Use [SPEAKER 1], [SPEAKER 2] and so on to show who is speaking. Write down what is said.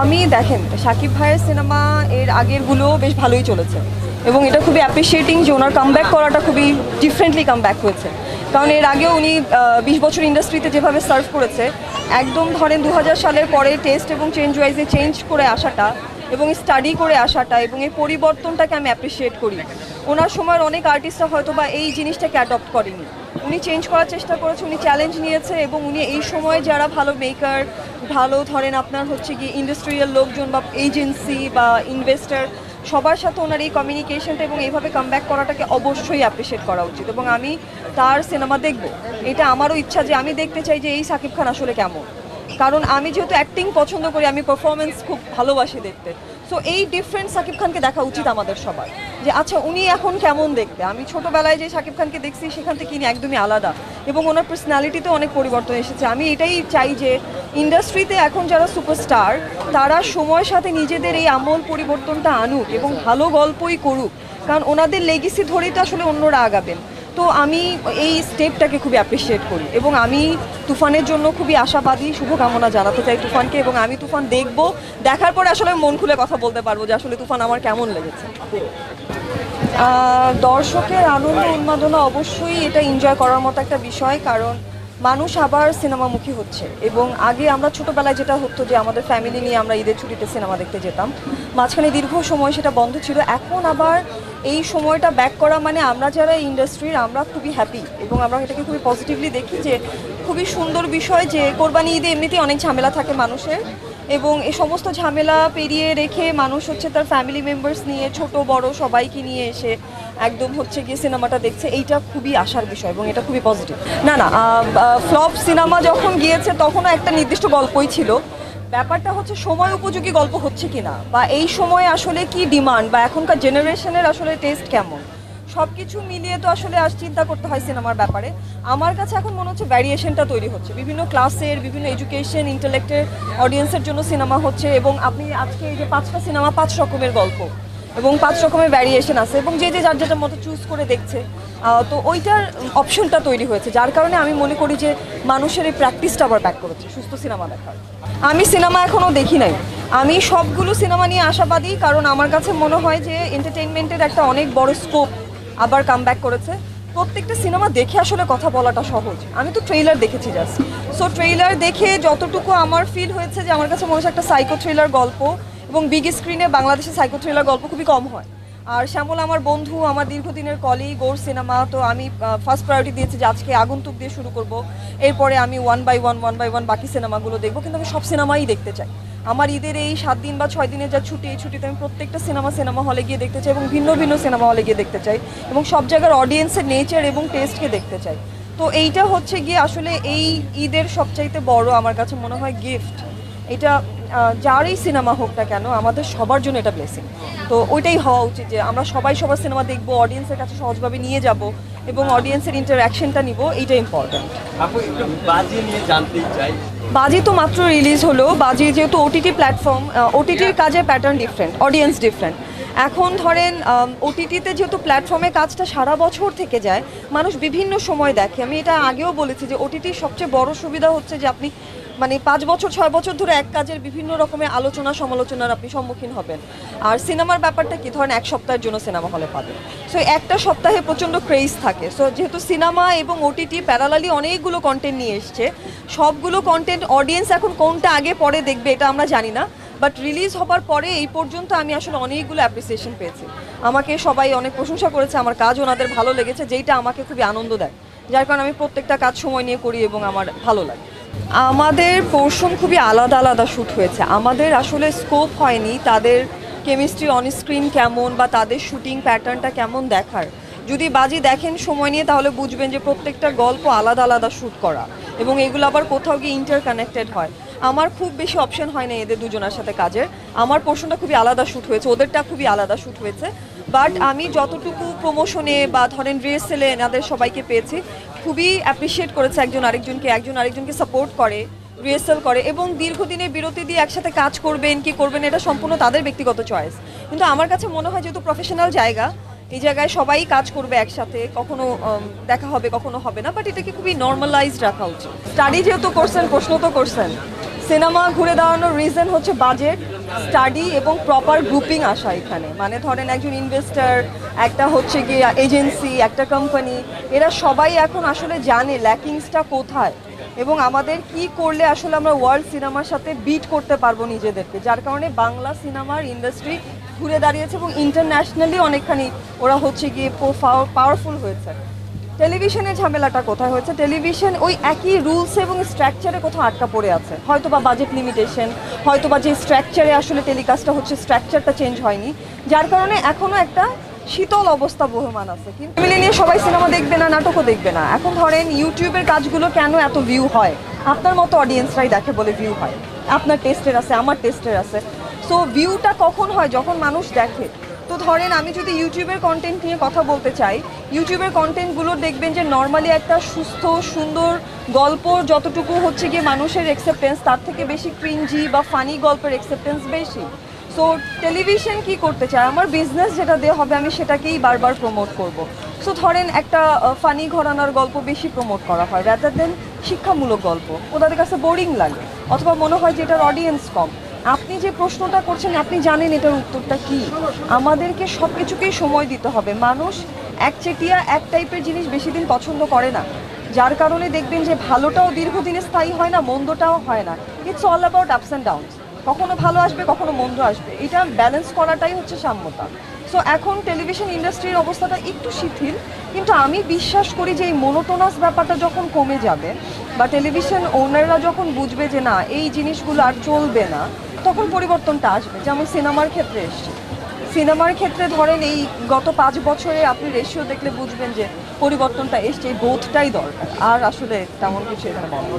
[SPEAKER 1] আমি দেখেন, সাকিব ভাইয়ের সিনেমা এর আগেরগুলো বেশ ভালোই চলেছে এবং এটা খুবই অ্যাপ্রিসিয়েটিং যে ওনার কামব্যাক করাটা খুবই ডিফারেন্টলি কামব্যাক হয়েছে। কারণ এর আগেও উনি বিশ বছর ইন্ডাস্ট্রিতে যেভাবে সার্ভ করেছে, একদম ধরেন দু হাজার সালের পরে টেস্ট এবং চেঞ্জ ওয়াইজে চেঞ্জ করে আসাটা এবং স্টাডি করে আসাটা এবং এই পরিবর্তনটাকে আমি অ্যাপ্রিসিয়েট করি। ওনার সময়ের অনেক আর্টিস্টরা হয়তো বা এই জিনিসটাকে অ্যাডপ্ট করেনি। উনি চেঞ্জ করার চেষ্টা করেছে, উনি চ্যালেঞ্জ নিয়েছে এবং উনি এই সময় যারা ভালো মেকার ভালো ধরেন আপনার হচ্ছে কি ইন্ডাস্ট্রিয়াল লোকজন বা এজেন্সি বা ইনভেস্টার সবার সাথে ওনার এই কমিউনিকেশনটা এবং এইভাবে কামব্যাক করাটাকে অবশ্যই অ্যাপ্রিসিয়েট করা উচিত এবং আমি তার সিনেমা দেখব। এটা আমারও ইচ্ছা যে আমি দেখতে চাই যে এই সাকিব খান আসলে কেমন। কারণ আমি যেহেতু অ্যাক্টিং পছন্দ করি, আমি পারফরমেন্স খুব ভালোবাসি দেখতে। সো এই ডিফারেন্ট সাকিব খানকে দেখা উচিত আমাদের সবার। যে আচ্ছা উনি এখন কেমন দেখতে? আমি ছোটোবেলায় যে সাকিব খানকে দেখছি, সেখান থেকে ইনি একদমই আলাদা। এবং ওনার পার্সোনালিটিতে অনেক পরিবর্তন এসেছে। আমি এটাই চাই যে ইন্ডাস্ট্রিতে এখন যারা সুপারস্টার তারা সময়ের সাথে নিজেদের এই আমল পরিবর্তনটা আনুক এবং ভালো গল্পই করুক। কারণ ওনাদের লেগেসি ধরেই তো আসলে অন্যরা আগাবেন। তো আমি এই স্টেপটাকে খুবই অ্যাপ্রিসিয়েট করি এবং আমি তুফানের জন্য খুবই আশাবাদী, শুভকামনা জানাতে চাই তুফানকে এবং আমি তুফান দেখব। দেখার পরে আসলে মন খুলে কথা বলতে পারব যে আসলে তুফান আমার কেমন লেগেছে। দর্শকের আনন্দ, উন্মাদনা অবশ্যই এটা এনজয় করার মতো একটা বিষয়, কারণ মানুষ আবার সিনেমামুখী হচ্ছে। এবং আগে আমরা ছোটবেলায় যেটা হতো যে আমাদের ফ্যামিলি নিয়ে আমরা ঈদের ছুটিতে সিনেমা দেখতে যেতাম, মাঝখানে দীর্ঘ সময় সেটা বন্ধ ছিল। এখন আবার এই সময়টা ব্যাক করা মানে আমরা যারা ইন্ডাস্ট্রির আমরা খুবই হ্যাপি এবং আমরা এটাকে খুবই পজিটিভলি দেখি যে খুবই সুন্দর বিষয় যে কোরবানি ঈদে এমনিতেই অনেক ঝামেলা থাকে মানুষের এবং এ সমস্ত ঝামেলা পেরিয়ে রেখে মানুষ হচ্ছে তার ফ্যামিলি মেম্বার্স নিয়ে, ছোট, বড় সবাইকে নিয়ে এসে একদম হচ্ছে গিয়ে সিনেমাটা দেখছে, এইটা খুবই আশার বিষয় এবং এটা খুবই পজিটিভ না না ফ্লপ সিনেমা যখন গিয়েছে তখনও একটা নির্দিষ্ট গল্পই ছিল। ব্যাপারটা হচ্ছে সময় উপযোগী গল্প হচ্ছে কি না বা এই সময়ে আসলে কি ডিমান্ড বা এখনকার জেনারেশনের আসলে টেস্ট কেমন? সব কিছু মিলিয়ে তো আসলে আজ চিন্তা করতে হয় সিনেমার ব্যাপারে। আমার কাছে এখন মনে হচ্ছে ভ্যারিয়েশনটা তৈরি হচ্ছে। বিভিন্ন ক্লাসের বিভিন্ন এডুকেশন ইন্টেলেক্টের অডিয়েন্সের জন্য সিনেমা হচ্ছে এবং আপনি আজকে এই যে পাঁচটা সিনেমা, পাঁচ রকমের গল্প। এবং পাঁচ রকমের ভ্যারিয়েশন আছে এবং যে যে যার যেটার মতো চুজ করে দেখছে। তো ওইটার অপশনটা তৈরি হয়েছে, যার কারণে আমি মনে করি যে মানুষের এই প্র্যাকটিসটা আবার ব্যাক করেছে, সুস্থ সিনেমা দেখার। আমি সিনেমা এখনও দেখি নাই। আমি সবগুলো সিনেমা নিয়ে আশাবাদী, কারণ আমার কাছে মনে হয় যে এন্টারটেনমেন্টের একটা অনেক বড় স্কোপ আবার কাম করেছে। প্রত্যেকটা সিনেমা দেখে আসলে কথা বলাটা সহজ। আমি তো ট্রেইলার দেখেছি জাস্ট সো ট্রেইলার দেখে যতটুকু আমার ফিল হয়েছে যে আমার কাছে মনে হচ্ছে একটা সাইকো থ্রিলার গল্প। এবং বিগ স্ক্রিনে বাংলাদেশে সাইকো থ্রিলার গল্প খুবই কম হয়। আর শ্যামল আমার বন্ধু, আমার দীর্ঘদিনের কলিগ ওর সিনেমা তো আমি ফার্স্ট প্রায়োরিটি দিয়েছি যে আজকে আগন্তুক দিয়ে শুরু করব। এরপরে আমি one by one one by one বাকি সিনেমাগুলো দেখব, কিন্তু আমি সব সিনেমাই দেখতে চাই। আমার ঈদের এই সাত দিন বা ছয় দিনের যা ছুটি, এই ছুটিতে আমি প্রত্যেকটা সিনেমা সিনেমা হলে গিয়ে দেখতে চাই এবং ভিন্ন ভিন্ন সিনেমা হলে গিয়ে দেখতে চাই এবং সব জায়গার অডিয়েন্সের নেচার এবং টেস্টকে দেখতে চাই। তো এইটা হচ্ছে গিয়ে আসলে এই ঈদের সবচাইতে বড়, আমার কাছে মনে হয় গিফট এটা যারই সিনেমা হোক না কেন আমাদের সবার জন্য এটা ব্লেসিং তো ওইটাই হওয়া উচিত যে আমরা সবাই সবার সিনেমা দেখব অডিয়েন্সের কাছে সহজভাবে নিয়ে যাব এবং অডিয়েন্সের ইন্টারাকশনটা নিব এইটা ইম্পর্ট্যান্ট
[SPEAKER 2] বাজি নিয়ে জানতেই চাই।
[SPEAKER 1] বাজি তো মাত্র রিলিজ হলো বাজি যেহেতু ওটিটি প্ল্যাটফর্ম ওটিটির কাজে প্যাটার্ন ডিফারেন্ট অডিয়েন্স ডিফারেন্ট এখন ধরেন ওটিটিতে যেহেতু প্ল্যাটফর্মে কাজটা সারা বছর থেকে যায় মানুষ বিভিন্ন সময় দেখে। আমি এটা আগেও বলেছি যে ওটিটির সবচেয়ে বড় সুবিধা হচ্ছে যে আপনি মানে পাঁচ বছর, ছয় বছর ধরে এক কাজের বিভিন্ন রকমের আলোচনা, সমালোচনার আপনি সম্মুখীন হবেন। আর সিনেমার ব্যাপারটা কি? ধরেন এক সপ্তাহের জন্য সিনেমা হলে পাবেন। সো একটা সপ্তাহে প্রচণ্ড ক্রেজ থাকে। সো যেহেতু সিনেমা এবং ওটিটি প্যারালালি অনেকগুলো কন্টেন্ট নিয়ে এসছে। সবগুলো কন্টেন্ট অডিয়েন্স এখন কোনটা আগে, পরে দেখবে এটা আমরা জানি না। বাট রিলিজ হবার পরে এই পর্যন্ত আমি আসলে অনেকগুলো অ্যাপ্রিসিয়েশন পেয়েছি। আমাকে সবাই অনেক প্রশংসা করেছে। আমার কাজ ওনাদের ভালো লেগেছে, যেইটা আমাকে খুবই আনন্দ দেয়। যার কারণে আমি প্রত্যেকটা কাজ সময় নিয়ে করি এবং আমার ভালো লাগে। আমাদের পোর্শন খুবই আলাদা আলাদা শ্যুট হয়েছে। আমাদের আসলে স্কোপ হয়নি তাদের কেমিস্ট্রি অন স্ক্রিন কেমন বা তাদের শুটিং প্যাটার্নটা কেমন দেখার। যদি বাজি দেখেন সময় নিয়ে তাহলে বুঝবেন যে প্রত্যেকটা গল্প আলাদা আলাদা শ্যুট করা এবং এগুলো আবার কোথাও গিয়ে ইন্টার কানেক্টেড হয়। আমার খুব বেশি অপশন হয় না এদের দুজনের সাথে কাজের। আমার পোর্শনটা খুবই আলাদা শ্যুট হয়েছে, ওদেরটা খুবই আলাদা শ্যুট হয়েছে। বাট আমি যতটুকু প্রমোশনে বা ধরেন রিহার্সেলে এনাদের সবাইকে পেয়েছি খুবই অ্যাপ্রিসিয়েট করেছে একজন আরেকজনকে একজন আরেকজনকে সাপোর্ট করে রিহার্সাল করে এবং দীর্ঘদিনের বিরতি দিয়ে একসাথে কাজ করবেন, কি করবেন, এটা সম্পূর্ণ তাদের ব্যক্তিগত চয়েস কিন্তু আমার কাছে মনে হয় যেহেতু প্রফেশনাল জায়গা, এই জায়গায় সবাই কাজ করবে একসাথে, কখনো দেখা হবে, কখনো হবে না বাট এটাকে খুবই নর্মালাইজড রাখা উচিত। স্টাডি যেহেতু করছেন, প্রশ্ন তো করছেন। সিনেমা ঘুরে দাঁড়ানোর রিজন হচ্ছে বাজেট স্টাডি এবং প্রপার গ্রুপিং আসা এখানে। মানে ধরেন একজন ইনভেস্টার একটা হচ্ছে কি এজেন্সি একটা কোম্পানি এরা সবাই এখন আসলে জানে ল্যাকিংসটা কোথায় এবং আমাদের কি করলে আসলে আমরা ওয়ার্ল্ড সিনেমার সাথে বিট করতে পারব নিজেদেরকে। যার কারণে বাংলা সিনেমার ইন্ডাস্ট্রি ঘুরে দাঁড়িয়েছে এবং ইন্টারন্যাশনালি অনেকখানি ওরা হচ্ছে গিয়ে পাওয়ারফুল হয়েছে। টেলিভিশনের ঝামেলাটা কোথায় হয়েছে? টেলিভিশন ওই একই রুলস এবং স্ট্রাকচারে কোথাও আটকা পড়ে আছে। হয়তো বা বাজেট লিমিটেশন হয়তো বা যে স্ট্রাকচারে আসলে টেলিকাস্টটা হচ্ছে স্ট্রাকচারটা চেঞ্জ হয়নি। যার কারণে এখনও একটা শীতল অবস্থা বহমান আছে। কিন্তু মিলে নিয়ে সবাই সিনেমা দেখবে না, নাটকও দেখবে না। এখন ধরেন ইউটিউবের কাজগুলো কেন এত ভিউ হয়? আপনার মতো অডিয়েন্সরাই দেখে বলে ভিউ হয়। আপনার টেস্টের আছে, আমার টেস্টের আছে। সো ভিউটা কখন হয়? যখন মানুষ দেখে। তো ধরেন আমি যদি ইউটিউবের কন্টেন্ট নিয়ে কথা বলতে চাই ইউটিউবের কন্টেন্টগুলো দেখবেন যে নর্মালি একটা সুস্থ, সুন্দর গল্প যতটুকু হচ্ছে গিয়ে মানুষের অ্যাকসেপ্টেন্স তার থেকে বেশি ক্রিঞ্জি বা ফানি গল্পের অ্যাকসেপ্টেন্স বেশি। সো টেলিভিশন কি করতে চায়? আমার বিজনেস যেটা দেওয়া হবে, আমি সেটাকেই বারবার প্রমোট করব। সো ধরেন একটা ফানি ঘরানার গল্প বেশি প্রমোট করা হয় রাদার দেন শিক্ষামূলক গল্প। ওদের কাছে বোরিং লাগে, অথবা মনে হয় যে এটার অডিয়েন্স কম। আপনি যে প্রশ্নটা করছেন, আপনি জানেন এটার উত্তরটা কি? আমাদেরকে সব কিছুকেই সময় দিতে হবে। মানুষ একচেটিয়া, এক টাইপের জিনিস বেশি দিন পছন্দ করে না। যার কারণে দেখবেন যে ভালোটাও দীর্ঘদিনে স্থায়ী হয় না, মন্দটাও হয় না। It's all about ups and downs কখনো ভালো আসবে, কখনো মন্দ আসবে। এটা ব্যালেন্স করাটাই হচ্ছে সাম্যতা। সো এখন টেলিভিশন ইন্ডাস্ট্রির অবস্থাটা একটু শিথিল, কিন্তু আমি বিশ্বাস করি যে এই মোনোটোনাস ব্যাপারটা যখন কমে যাবে বা টেলিভিশন ওনাররা যখন বুঝবে যে না, এই জিনিসগুলো আর চলবে না তখন পরিবর্তনটা আসবে, যেমন সিনেমার ক্ষেত্রে এসছে। সিনেমার ক্ষেত্রে ধরেন এই গত পাঁচ বছরে আপনি রেশিও দেখলে বুঝবেন যে পরিবর্তনটা এসছে, এই বোধটাই দরকার। আর আসলে তেমন কিছু এখানে বন্ধ